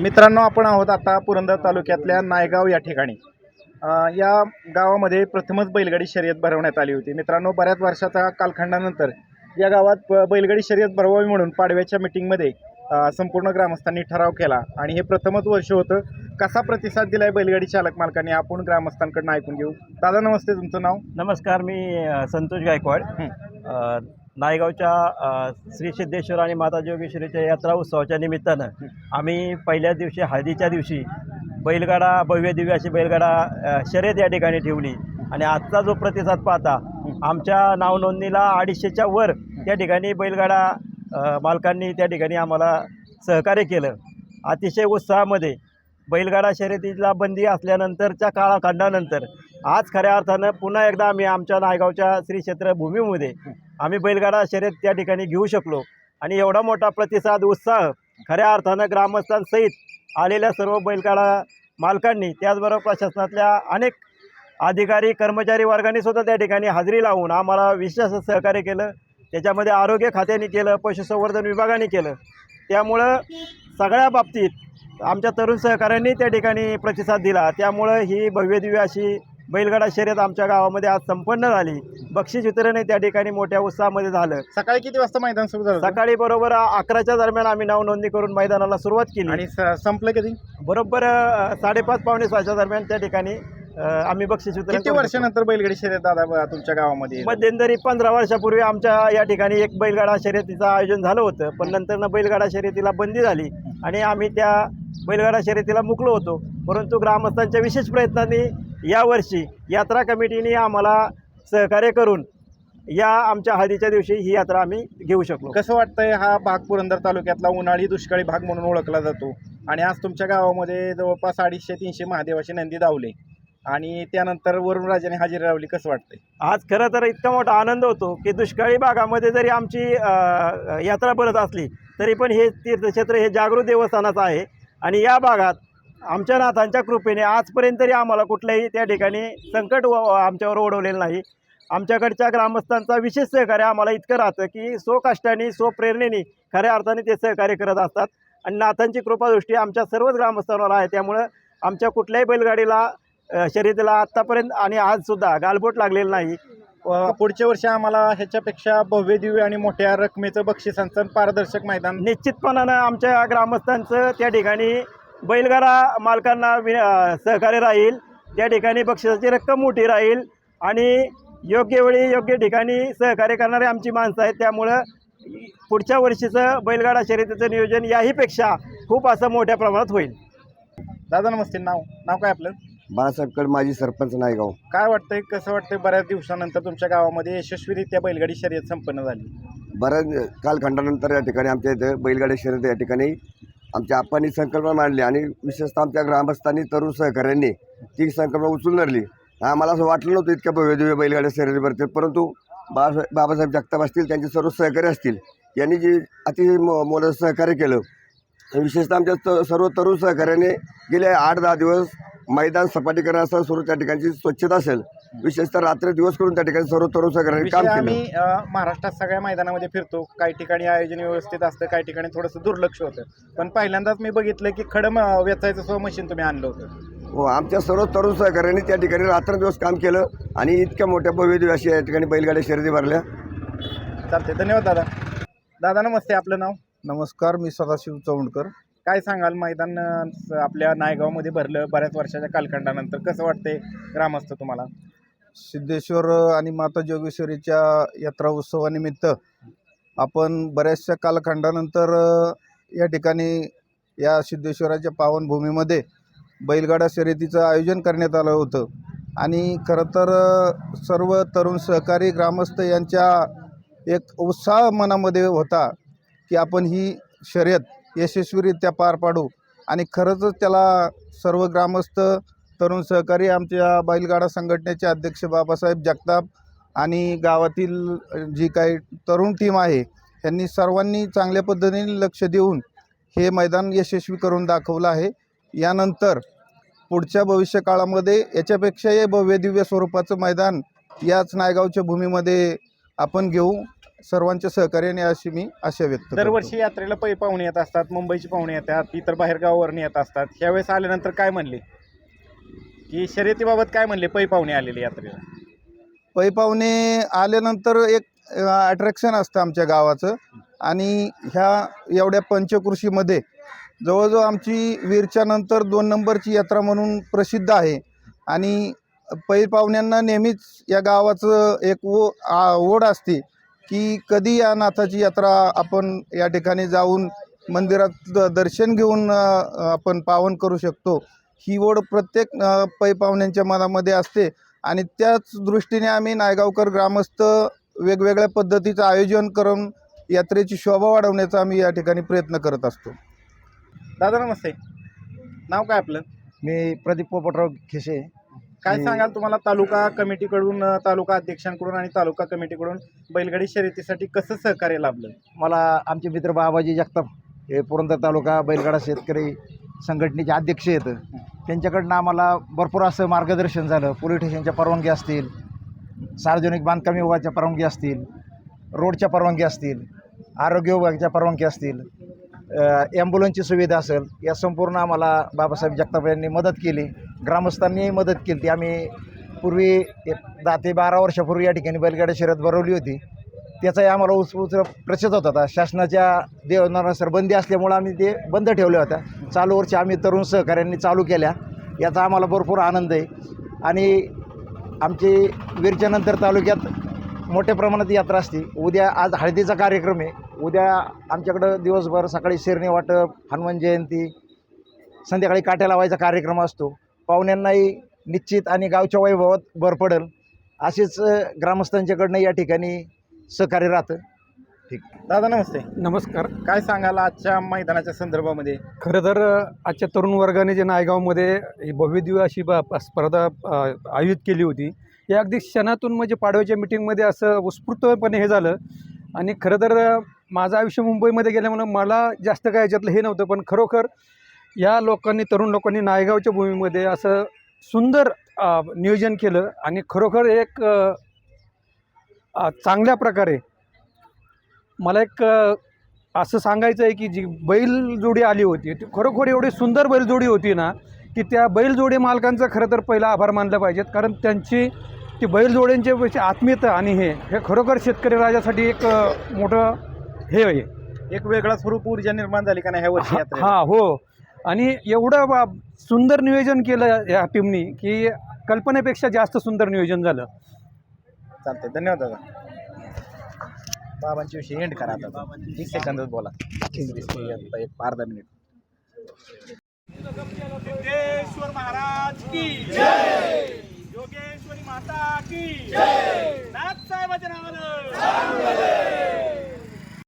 मित्रांनो आपण आहोत आता पुरंदर तालुक्यातल्या नायगाव या ठिकाणी. या गावामध्ये प्रथमच बैलगाडी शर्यत भरवण्यात आली होती. मित्रांनो बऱ्याच वर्षाचा कालखंडानंतर या गावात ब- बैलगाडी शर्यत भरवावी म्हणून पाडव्याच्या मिटिंगमध्ये संपूर्ण ग्रामस्थांनी ठराव केला. आणि हे प्रथमच वर्ष होतं. कसा प्रतिसाद दिलाय बैलगाडी चालक मालकांनी आपण ग्रामस्थांकडून ऐकून घेऊ. दादा नमस्ते. तुमचं नाव? नमस्कार मी संतोष गायकवाड. नायगावच्या श्री सिद्धेश्वर आणि माता जोगेश्वरीच्या यात्रा उत्सवाच्या निमित्तानं आम्ही पहिल्या दिवशी हळदीच्या दिवशी बैलगाडा भव्य दिव्य अशी बैलगाडा शर्यत या ठिकाणी ठेवली. आणि आजचा जो प्रतिसाद पाहता आमच्या नावनोंदणीला अडीचशेच्या वर त्या ठिकाणी बैलगाडा मालकांनी त्या ठिकाणी आम्हाला सहकार्य केलं. अतिशय उत्साहामध्ये बैलगाडा शर्यतीला बंदी असल्यानंतरच्या काळाखंडानंतर आज खऱ्या अर्थानं पुन्हा एकदा आम्ही आमच्या नायगावच्या श्री क्षेत्र भूमीमध्ये आम्ही बैलगाडा शर्यत त्या ठिकाणी घेऊ शकलो. आणि एवढा मोठा प्रतिसाद उत्साह खऱ्या अर्थानं ग्रामस्थांसहित आलेल्या सर्व बैलगाडा मालकांनी त्याचबरोबर प्रशासनातल्या अनेक अधिकारी कर्मचारी वर्गाने सुद्धा त्या ठिकाणी हजेरी लावून आम्हाला विशेष सहकार्य केलं. त्याच्यामध्ये आरोग्य खात्याने केलं पशुसंवर्धन विभागाने केलं. त्यामुळं सगळ्या बाबतीत आमच्या तरुण सहकाऱ्यांनी त्या ठिकाणी प्रतिसाद दिला. त्यामुळं ही भव्यदिव्य अशी बैलगाडा शर्यत आमच्या गावामध्ये आज संपन्न झाली. बक्षीस वितरणही त्या ठिकाणी मोठ्या उत्साहामध्ये झालं. सकाळी किती वाजता मैदान सुरू झालं? सकाळी बरोबर अकराच्या दरम्यान आम्ही नाव नोंदणी करून मैदानाला सुरुवात केली. आणि संपलं कधी? बरोबर साडेपाच पावणे सहाच्या दरम्यान त्या ठिकाणी आम्ही बक्षीस वितरण किती. वर्षानंतर बैलगाडी शर्यत दादा तुमच्या गावामध्ये मध्यंतरी पंधरा वर्षापूर्वी आमच्या या ठिकाणी एक बैलगाडा शर्यतीचं आयोजन झालं होतं. पण नंतर बैलगाडा शर्यतीला बंदी झाली आणि आम्ही त्या बैलगाडा शर्यतीला मुकलो होतो. परंतु ग्रामस्थांच्या विशेष प्रयत्नांनी यावर्षी यात्रा कमिटीने आम्हाला सहकार्य करून या आमच्या हळदीच्या दिवशी ही यात्रा आम्ही घेऊ शकलो. कसं वाटतंय हा भाग पुरंदर तालुक्यातला उन्हाळी दुष्काळी भाग म्हणून ओळखला जातो? आणि आज तुमच्या गावामध्ये जवळपास अडीचशे तीनशे महादेवाचे नंदी धावले. आणि त्यानंतर वरुण राजाने हजेरी लावली कसं वाटतंय? आज खरं तर इतका मोठा आनंद होतो की दुष्काळी भागामध्ये जरी आमची यात्रा भरत असली तरी पण हे तीर्थक्षेत्र हे जागृत देवस्थानाचं आहे. आणि या भागात आमच्या नाथांच्या कृपेने आजपर्यंत तरी आम्हाला कुठल्याही त्या ठिकाणी संकट आमच्यावर ओढवलेलं नाही. आमच्याकडच्या ग्रामस्थांचा विशेष सहकार्य आम्हाला इतकं राहतं की स्वकष्टाने स्वप्रेरणेने खऱ्या अर्थाने ते सहकार्य करत असतात. आणि नाथांची कृपादृष्टी आमच्या सर्वच ग्रामस्थांवर आहे. त्यामुळं आमच्या कुठल्याही बैलगाडीला शर्यतीला आत्तापर्यंत आणि आजसुद्धा गालबोट लागलेलं नाही. पुढच्या वर्षी आम्हाला ह्याच्यापेक्षा भव्य दिव्य आणि मोठ्या रकमेचं बक्षिसांचं पारदर्शक मैदान निश्चितपणानं आमच्या ग्रामस्थांचं त्या ठिकाणी बैलगाडा मालकांना वि सहकार्य राहील त्या ठिकाणी बक्षिसाची रक्कम मोठी राहील आणि योग्य वेळी योग्य ठिकाणी सहकार्य करणारे आमची माणसं आहेत. त्यामुळं पुढच्या वर्षीचं बैलगाडा शर्यतीचं नियोजन याहीपेक्षा खूप असं मोठ्या प्रमाणात होईल. दादा नमस्ते. नाव नाव काय आपलं? बाळासाहेबकड माजी सरपंच नायगाव. काय वाटतंय कसं वाटतंय? बऱ्याच दिवसानंतर तुमच्या गावामध्ये यशस्वीरित्या बैलगाडी शर्यत संपन्न झाली. बऱ्याच कालखंडानंतर या ठिकाणी आमच्या इथे बैलगाडी शर्यत या ठिकाणी आमच्या आप्पांनी संकल्पना मांडली आणि विशेषतः आमच्या ग्रामस्थांनी तरुण सहकाऱ्यांनी ती संकल्पना उचलून धरली. आम्हाला असं वाटलं नव्हतं इतक्या भव्यदिव्य बैलगाड्या शर्यती भरतील परंतु बाबासाहेब बाबासाहेब जगताप असतील त्यांचे सर्व सहकारी असतील यांनी जी अतिशय मो मोलाचं सहकार्य केलं विशेषतः आमच्या त सर्व तरुण सहकार्याने गेले आठ दहा दिवस मैदान सपाटीकरण असेल सर्व त्या ठिकाणची स्वच्छता असेल. विशेषतः रात्र दिवस करून त्या ठिकाणी सर्व तरुण सहकार्याने काम विषय केलं. आम्ही अ, महाराष्ट्रात सगळ्या मैदानामध्ये फिरतो. काही ठिकाणी आयोजन व्यवस्थित असतं काही ठिकाणी थोडंसं दुर्लक्ष होतं. पण पहिल्यांदाच मी बघितलं की खडम अ, वेचायचं सो मशीन तुम्ही आणलं होतं. हो आमच्या सर्व तरुण सहकाऱ्यांनी त्या ठिकाणी रात्रंदिवस काम केलं आणि इतक्या मोठ्या भव्य दिव्य अशा या ठिकाणी बैलगाड्या शर्यती भरल्या. चालते धन्यवाद दादा. दादा नमस्ते. आपलं नाव? नमस्कार मी सदाशिव चौंडकर. काय सांगाल? मैदान आपल्या नायगावमध्ये भरलं बऱ्याच वर्षाच्या कालखंडानंतर. कसं वाटतंय ग्रामस्थ तुम्हाला? सिद्धेश्वर आणि माता जोगेश्वरीच्या यात्रा उत्सवानिमित्त आपण बऱ्याचशा कालखंडानंतर या ठिकाणी या सिद्धेश्वराच्या पावनभूमीमध्ये बैलगाडा शर्यतीचं आयोजन करण्यात आलं होतं. आणि खरं तर सर्व तरुण सहकारी ग्रामस्थ यांच्या एक उत्साह मनामध्ये होता. की आपण ही शर्यत यशस्वीरित्या पार पाडू. आणि खरंच त्याला सर्व ग्रामस्थ तरुण सहकारी आमच्या बैलगाडा संघटनेचे अध्यक्ष बाबासाहेब जगताप आणि गावातील जी काही तरुण टीम आहे यांनी सर्वांनी चांगल्या पद्धतीने लक्ष देऊन हे मैदान यशस्वी करून दाखवलं आहे. यानंतर पुढच्या भविष्यकाळामध्ये याच्यापेक्षाही भव्य दिव्य स्वरूपाचं मैदान याच नायगावच्या भूमीमध्ये आपण घेऊ. सर्वांच्या सहकार्याने अशी मी आशा व्यक्त करतो. दरवर्षी यात्रेला पै पाहुणे येत असतात मुंबईची पाहुणे येतात इतर बाहेर गावावरून येत असतात. ह्यावेळेस आल्यानंतर काय म्हणले? की शर्यतीबाबत काय म्हणले? पै पाहुणे आलेले यात्रेला. पै पाहुणे आल्यानंतर एक अट्रॅक्शन असतं आमच्या गावाचं. आणि ह्या एवढ्या पंचकृषीमध्ये जवळजवळ आमची वीरच्या नंतर दोन नंबरची यात्रा म्हणून प्रसिद्ध आहे. आणि पै पाहुण्यांना नेहमीच या गावाचं एक ओ आ- ओढ असते. की कधी या नाथाची यात्रा आपण या ठिकाणी जाऊन मंदिरात द- दर्शन घेऊन आपण पावन करू शकतो? ही ओढ प्रत्येक पै पाहुण्यांच्या मनामध्ये असते आणि त्याच दृष्टीने आम्ही नायगावकर ग्रामस्थ वेगवेगळ्या पद्धतीचं आयोजन करून यात्रेची शोभा वाढवण्याचा आम्ही या ठिकाणी प्रयत्न करत असतो. दादा नमस्ते. नाव काय आपलं? मी प्रदीप पोपटराव खिसे. काय सांगाल तुम्हाला तालुका कमिटीकडून तालुका अध्यक्षांकडून आणि तालुका कमिटीकडून बैलगाडी शर्यतीसाठी कसं सहकार्य लाभलं? मला आमचे मित्र बाबाजी जगताप हे पुरंदर तालुका बैलगाडा शेतकरी संघटनेचे अध्यक्ष आहेत. त्यांच्याकडनं आम्हाला भरपूर असं मार्गदर्शन झालं. पोलीस स्टेशनच्या परवानगी असतील सार्वजनिक बांधकाम विभागाच्या परवानगी असतील रोडच्या परवानगी असतील आरोग्य विभागाच्या परवानगी असतील ॲम्ब्युलन्सची सुविधा असेल या संपूर्ण आम्हाला बाबासाहेब जगताप यांनी मदत केली. ग्रामस्थांनीही मदत केली. ती आम्ही पूर्वी एक दहा ते बारा वर्षापूर्वी या ठिकाणी बैलगाडी शर्यत भरवली होती. त्याचाही आम्हाला उत्स्फूर्त प्रतिसाद होता आता. शासनाच्या देवनानुसार बंदी असल्यामुळं आम्ही ते बंद ठेवल्या होत्या. चालू वर्षी आम्ही तरुण सहकाऱ्यांनी चालू केल्या. याचा आम्हाला भरपूर आनंद आहे. आणि आमची वीरच्यानंतर तालुक्यात मोठ्या प्रमाणात यात्रा असते. उद्या आज हळदीचा कार्यक्रम आहे. उद्या आमच्याकडं दिवसभर सकाळी शेरणी वाटप हनुमान जयंती संध्याकाळी काट्या लावायचा कार्यक्रम असतो. पाहुण्यांनाही निश्चित आणि गावच्या वैभवात भर पडेल. असेच ग्रामस्थांच्याकडनं या ठिकाणी सहकार्य राहतं. दादा नमस्ते. नमस्कार. काय सांगाल आजच्या मैदानाच्या संदर्भामध्ये? खरं तर आजच्या तरुण वर्गाने जे नायगावमध्ये ही भव्यदिव्य अशी ब स्पर्धा आयोजित केली होती. हे अगदी क्षणातून म्हणजे पाडव्याच्या मिटिंगमध्ये असं उत्स्फूर्तपणे हे झालं. आणि खरं तर माझं आयुष्य मुंबईमध्ये गेल्यामुळं मला जास्त काय याच्यातलं हे नव्हतं पण खरोखर या लोकांनी तरुण लोकांनी नायगावच्या भूमीमध्ये असं सुंदर नियोजन केलं आणि खरोखर एक चांगल्या प्रकारे मला एक असं सांगायचं आहे की जी बैलजोडी आली होती ती खरोखर एवढी सुंदर बैलजोडी होती ना की त्या बैलजोडी मालकांचा खरं तर पहिला आभार मानलं पाहिजेत. कारण त्यांची ती बैलजोड्यांच्या पेशी आत्मीयता आणि हे हे खरोखर शेतकरी राजासाठी एक मोठं हे आहे. एक वेगळा स्वरूप ऊर्जा निर्माण झाली का नाही ह्या वर्षी हां हो. आणि एवढं बा सुंदर नियोजन केलं या टीमनी की कल्पनेपेक्षा जास्त सुंदर नियोजन झालं. चालतंय. धन्यवाद दादा. बाबांच्या विषयी एंड करा आता. तीस सेकंदच बोला. एक अर्धा मिनिट सिद्धेश्वर महाराज की जय! योगेश्वरी माता की जय! नाथ साहेबाच्या नावानं.